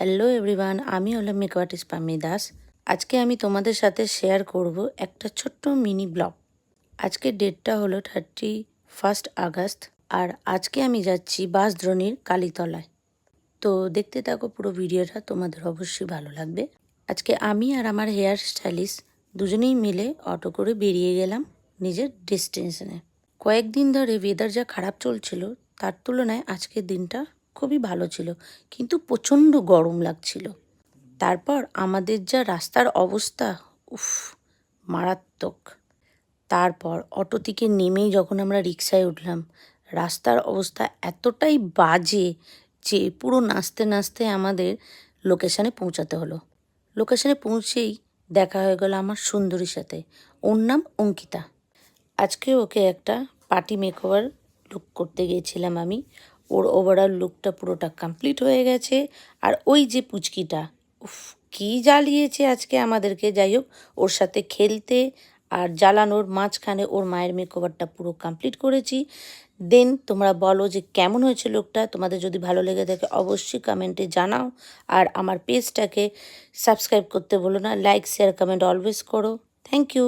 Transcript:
Hello everyone আমি হলাম makeup artist পামি Das আজকে আমি তোমাদের সাথে শেয়ার করব একটা ছোট্ট মিনি ব্লগ আজকের ডেটটা হলো থার্টি ফার্স্ট আগস্ট, আর আজকে আমি যাচ্ছি বাসদ্রোণীর কালীতলায়। তো দেখতে থাকো পুরো ভিডিওটা, তোমাদের অবশ্যই ভালো লাগবে। আজকে আমি আর আমার হেয়ার স্টাইলিস্ট দুজনেই মিলে অটো করে বেরিয়ে গেলাম নিজের ডেস্টিনেশনে কয়েকদিন ধরে ওয়েদার যা খারাপ চলছিল, তার তুলনায় আজকের দিনটা খুবই ভালো ছিল, কিন্তু প্রচণ্ড গরম লাগছিল। তারপর আমাদের যা রাস্তার অবস্থা, উফ, মারাত্মক। তারপর অটো থেকে নেমেই যখন আমরা রিক্সায় উঠলাম, রাস্তার অবস্থা এতটাই বাজে যে পুরো নাচতে নাচতে আমাদের লোকেশানে পৌঁছাতে হলো। লোকেশানে পৌঁছেই দেখা হয়ে গেল আমার সুন্দরীর সাথে। ওর নাম অঙ্কিতা। আজকে ওকে একটা পার্টি মেকওভার লুক করতে গিয়েছিলাম আমি। ওর ওভারঅল লুকটা পুরোটা কমপ্লিট হয়ে গেছে। আর ওই যে পুচকিটা, উফ, কী জ্বালিয়েছে আজকে আমাদেরকে, যাই হোক, ওর সাথে খেলতে আর জ্বালানোর মাঝখানে ওর মায়ের মেকওভারটা পুরো কমপ্লিট করেছি। দেন তোমরা বলো যে কেমন হয়েছে লোকটা তোমাদের যদি ভালো লেগে থাকে, অবশ্যই কমেন্টে জানাও। আর আমার পেজটাকে সাবস্ক্রাইব করতে বলো না লাইক শেয়ার কমেন্ট অলওয়েজ করো। Thank you